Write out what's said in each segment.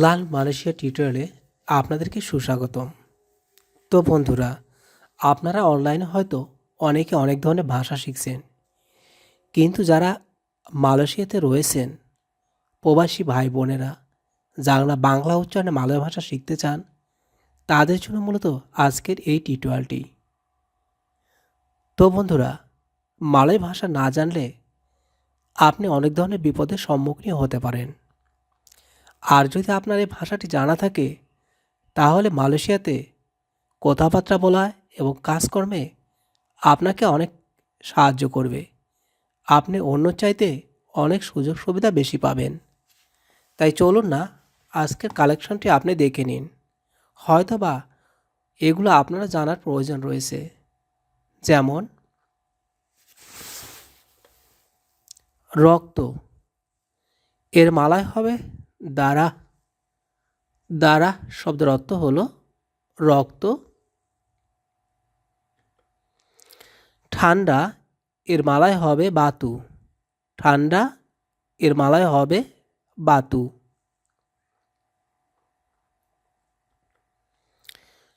লাল Malaysia টিউটোরিয়ালে আপনাদেরকে সুস্বাগতম। তো বন্ধুরা, আপনারা অনলাইনে হয়তো অনেকে অনেক ধরনের ভাষা শিখছেন, কিন্তু যারা মালয়েশিয়াতে রয়েছেন, প্রবাসী ভাই বোনেরা যারা বাংলা উচ্চারণে মালয় ভাষা শিখতে চান, তাদের জন্য মূলত আজকের এই টিউটোরিয়ালটি। তো বন্ধুরা, মালয় ভাষা না জানলে আপনি অনেক ধরনের বিপদের সম্মুখীন হতে পারেন। আর যদি আপনার এই ভাষাটি জানা থাকে, তাহলে মালয়েশিয়াতে কথাবার্তা বলা এবং কাজকর্মে আপনাকে অনেক সাহায্য করবে। আপনি অন্য চাইতে অনেক সুযোগ সুবিধা বেশি পাবেন। তাই চলুন না, আজকের কালেকশনটি আপনি দেখে নিন। হয়তোবা এগুলো আপনারা জানার প্রয়োজন রয়েছে। যেমন, রক্ত। এর মালায় হবে দ্বারা দ্বারা শব্দের অর্থ হলো রক্ত। ঠান্ডা এর মালায় হবে বাতু। ঠান্ডা এর মালায় হবে বাতু।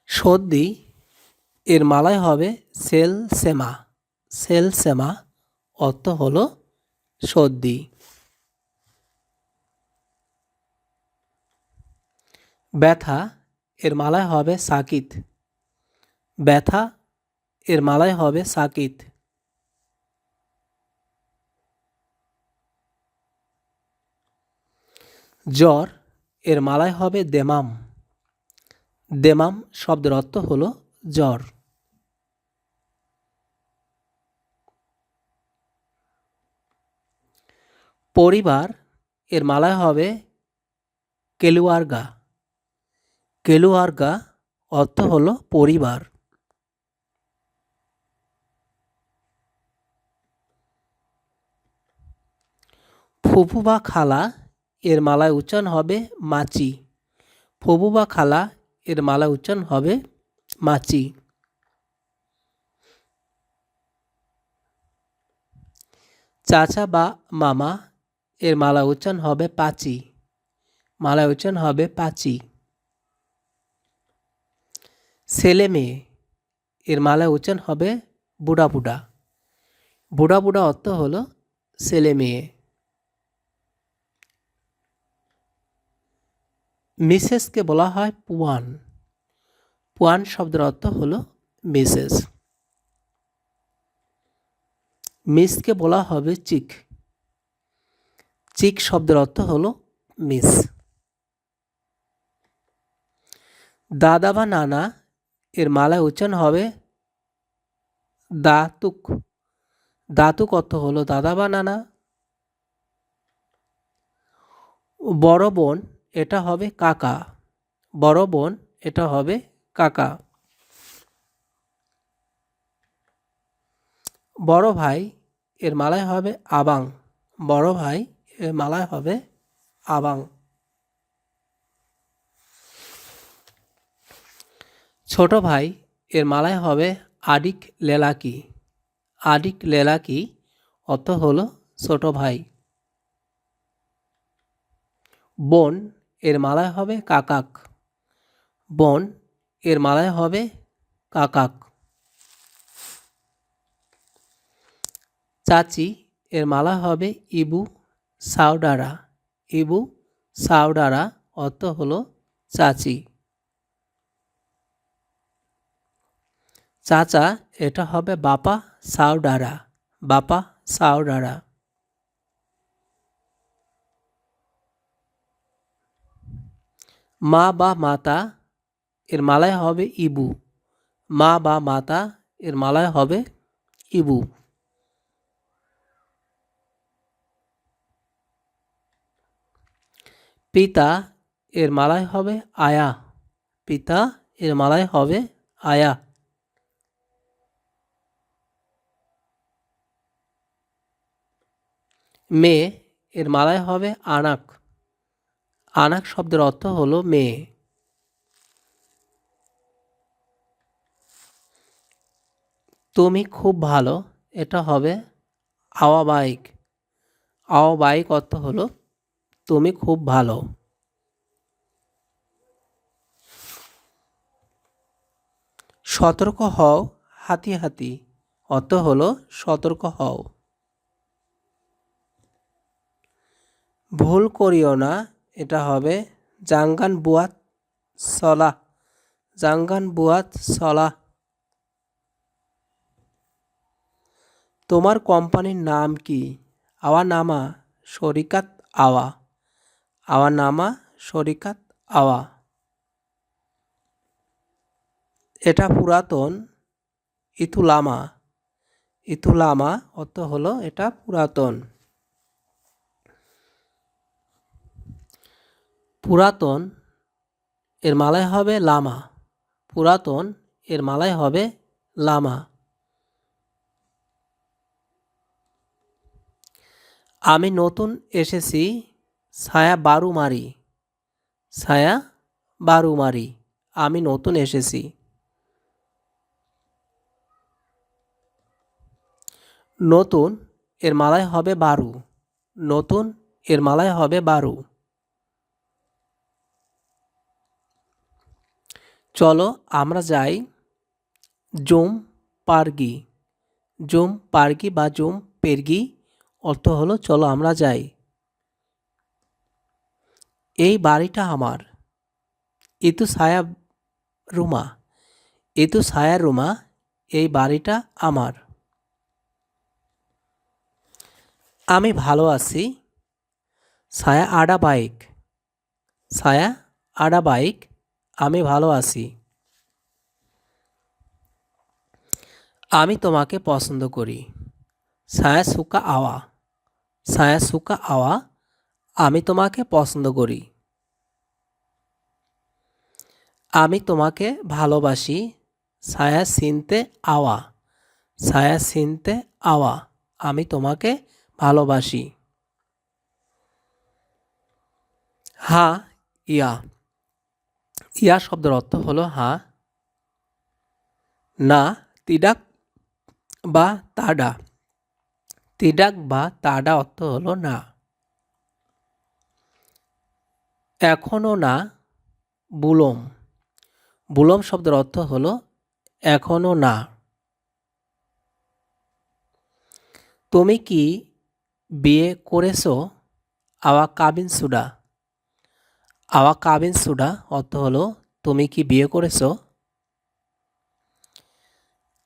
সর্দি এর মালায় হবে সেল সেমা সেল সেমা অর্থ হলো সর্দি। ব্যথা, এর মালায় হবে সাকিত। ব্যথা, এর মালায় হবে সাকিত। জ্বর, এর মালায় হবে দেমাম। দেমাম শব্দের অর্থ হলো জ্বর। পরিবার, এর মালায় হবে কেলুয়ারগা। কেলুয়ারগা অর্থ হলো পরিবার। ফুফু বা খালা এর মালায় উচ্চারণ হবে মাচি। ফুফু বা খালা এর মালায় উচ্চারণ হবে মাচি। চাচা বা মামা এর মালা উচ্চারণ হবে পাচি। মালা উচ্চারণ হবে পাচি। ছেলে মেয়ে, এর মালা উচ্চারণ হবে বুড়া বুড়া। বুড়া বুড়া অর্থ হলো ছেলে মেয়ে। মিসেসকে বলা হয় পুয়ান। পুয়ান শব্দের অর্থ হলো মিসেস। মিসকে বলা হবে চিক। চিক শব্দের অর্থ হলো মিস। দাদা বা নানা এর মালায় উচ্চারণ হবে দাতুক। দাতুক অর্থ হলো দাদা বা নানা। বড় বোন, এটা হবে কাকা। বড় বোন, এটা হবে কাকা। বড় ভাই, এর মালায় হবে আবাং। বড় ভাই, এর মালায় হবে আবাং। ছোট ভাই, এর মালায় হবে আডিক লেলাকি। আডিক লেলাকি অর্থ হলো ছোট ভাই। বোন, এর মালায় হবে কাকাক। বোন, এর মালায় হবে কাকাক। চাচি, এর মালা হবে ইবু সাউডারা ইবু সাউডারা অর্থ হলো চাচি। চাচা, এটা হবে বাপা সাউডারা। বাপা সাউডারা। মা বা মাতা, এর মালায় হবে ইবু। মা বা মাতা, এর মালায় হবে ইবু। পিতা, এর মালায় হবে আয়া। পিতা, এর মালায় হবে আয়া। মেয়ে এর মালায় হবে আনাক। আনাক শব্দের অর্থ হলো মেয়ে তুমি খুব ভালো, এটা হবে আওয়াবাইক। আওয়াবাইক অর্থ হলো তুমি খুব ভালো। সতর্ক হও, হাতি হাতি। অর্থ হলো সতর্ক হও। ভুল করিও না, এটা হবে জাঙ্গান বুয়াত সলা জাঙ্গান বুয়াত সলা তোমার কোম্পানির নাম কি? আওয়া নামা শরিকাত আওয়া। আওয়া নামা শরিকাত আওয়া। এটা পুরাতন ইতুলামা। ইতুলামা অর্থ হলো এটা পুরাতন। পুরাতন, এর মালায় হবে লামা। পুরাতন, এর মালায় হবে লামা। আমি নতুন এসেছি, ছায়া বারুমারি ছায়া বারুমারি আমি নতুন এসেছি। নতুন, এর মালায় হবে বারু। নতুন, এর মালায় হবে বারু। চলো আমরা যাই জুম পার্গি। জুম পার্গি বা জুম পেরগি অর্থ হলো চলো আমরা যাই। এই বাড়িটা আমার। ইতু ছায়া রুমা। ইতু ছায়া রুমা। এই বাড়িটা আমার। আমি ভালো আছি। ছায়া আডা বাইক। ছায়া আডা বাইক আমি ভালো আছি। আমি তোমাকে পছন্দ করি। ছায়া সুকা আওয়া। ছায়া সুকা আওয়া, আমি তোমাকে পছন্দ করি। আমি তোমাকে ভালোবাসি। ছায়া সিনতে আওয়া। ছায়া সিনতে আওয়া, আমি তোমাকে ভালোবাসি। হা, ইয়া। ইয়া শব্দের অর্থ হলো হা, না, তিডাক বা তাডা। তিডাক বা তাডা অর্থ হলো না। এখনও না, বুলম। বুলম শব্দের অর্থ হলো এখনও না। তুমি কি বিয়ে করেছ? আওয়া কাবিন সুডা। আওয়া কাবিন সুডা অর্থ হলো, তুমি কি বিয়ে করেছ?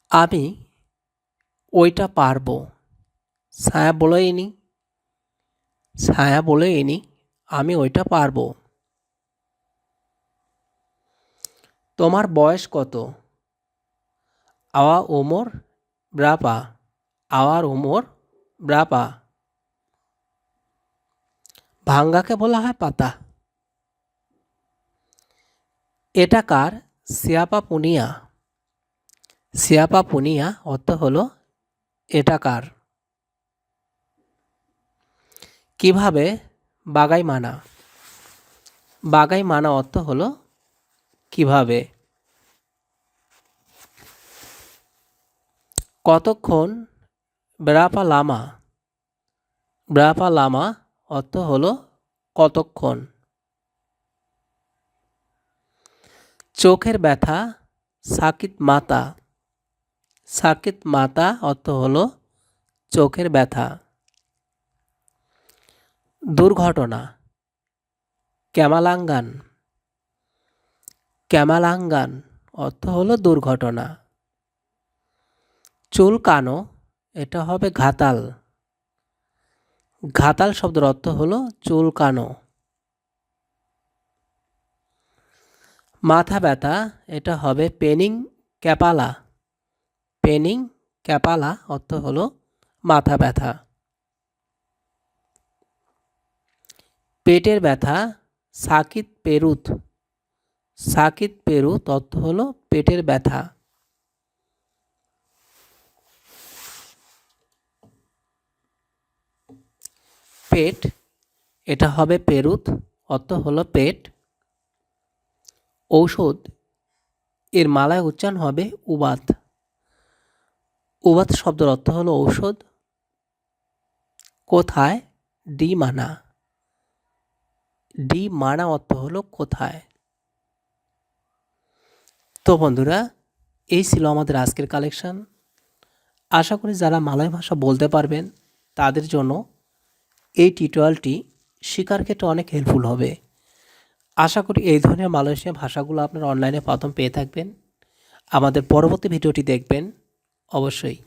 আমি ওইটা পারব। ছায়া বলেইনি ছায়া বলেইনি আমি ওইটা পারব। তোমার বয়স কত? আওয়া ওমর ব্রাপা। আওয়ার ওমর ব্রাপা। ভাঙ্গাকে বলা হয় পাতা। এটা কার? সিয়াপা পুনিয়া সিয়াপা পুনিয়া অর্থ হলো এটা কার। কীভাবে? বাগাই মানা বাগাই মানা অর্থ হলো কীভাবে। কতক্ষণ? ব্রাপা লামা ব্রাপা লামা অর্থ হলো কতক্ষণ? চোখের ব্যথা, সাকিত মাতা। সাকিত মাতা অর্থ হল চোখের ব্যথা। দুর্ঘটনা, ক্যামালাঙ্গান। ক্যামালাঙ্গান অর্থ হলো দুর্ঘটনা। চুলকানো, এটা হবে ঘাতাল। ঘাতাল শব্দের অর্থ হলো চুলকানো। মাথা ব্যথা, এটা হবে পেনিং ক্যাপালা। পেনিং ক্যাপালা অর্থ হলো মাথা ব্যথা। পেটের ব্যথা, সাকিত পেরুত। সাকিত পেরুত অর্থ হলো পেটের ব্যথা। পেট, এটা হবে পেরুত, অর্থ হলো পেট। ঔষধ, এর মালায় উচ্চারণ হবে উবাত। উবাত শব্দের অর্থ হলো ঔষধ। কোথায়? ডি মানা। ডি মানা অর্থ হলো কোথায়? তো বন্ধুরা, এই ছিল আমাদের আজকের কালেকশন আশা করি যারা মালয় ভাষা বলতে পারবেন, তাদের জন্য এই টিউটোরিয়ালটি শিকার ক্ষেত্রে অনেক হেল্পফুল হবে। আশা করি এই ধরনের মালয়েশিয়া ভাষাগুলো আপনারা অনলাইনে প্রথম পেয়ে থাকবেন। আমাদের পরবর্তী ভিডিওটি দেখবেন। অবশ্যই।